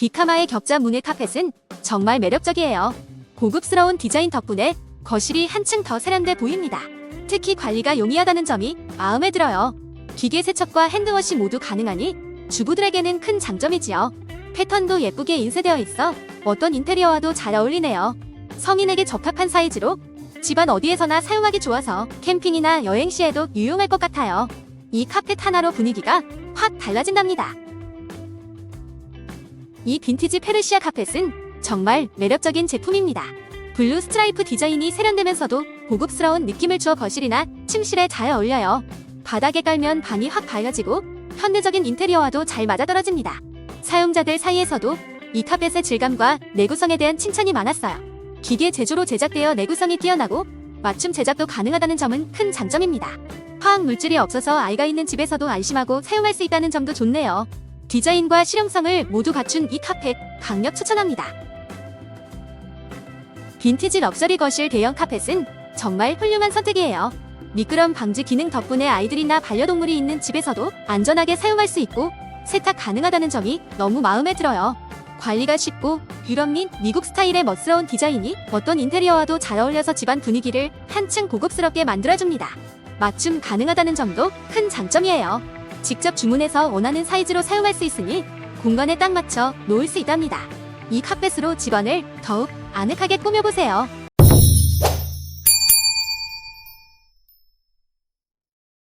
비카마의 격자 무늬 카펫은 정말 매력적이에요. 고급스러운 디자인 덕분에 거실이 한층 더 세련돼 보입니다. 특히 관리가 용이하다는 점이 마음에 들어요. 기계 세척과 핸드워시 모두 가능하니 주부들에게는 큰 장점이지요. 패턴도 예쁘게 인쇄되어 있어 어떤 인테리어와도 잘 어울리네요. 성인에게 적합한 사이즈로 집안 어디에서나 사용하기 좋아서 캠핑이나 여행 시에도 유용할 것 같아요. 이 카펫 하나로 분위기가 확 달라진답니다. 이 빈티지 페르시아 카펫은 정말 매력적인 제품입니다. 블루 스트라이프 디자인이 세련되면서도 고급스러운 느낌을 주어 거실이나 침실에 잘 어울려요. 바닥에 깔면 방이 확 밝아지고 현대적인 인테리어와도 잘 맞아떨어집니다. 사용자들 사이에서도 이 카펫의 질감과 내구성에 대한 칭찬이 많았어요. 기계 제조로 제작되어 내구성이 뛰어나고 맞춤 제작도 가능하다는 점은 큰 장점입니다. 화학 물질이 없어서 아이가 있는 집에서도 안심하고 사용할 수 있다는 점도 좋네요. 디자인과 실용성을 모두 갖춘 이 카펫 강력 추천합니다. 빈티지 럭셔리 거실 대형 카펫은 정말 훌륭한 선택이에요. 미끄럼 방지 기능 덕분에 아이들이나 반려동물이 있는 집에서도 안전하게 사용할 수 있고 세탁 가능하다는 점이 너무 마음에 들어요. 관리가 쉽고 유럽 및 미국 스타일의 멋스러운 디자인이 어떤 인테리어와도 잘 어울려서 집안 분위기를 한층 고급스럽게 만들어줍니다. 맞춤 가능하다는 점도 큰 장점이에요. 직접 주문해서 원하는 사이즈로 사용할 수 있으니 공간에 딱 맞춰 놓을 수 있답니다. 이 카펫으로 집안을 더욱 아늑하게 꾸며보세요.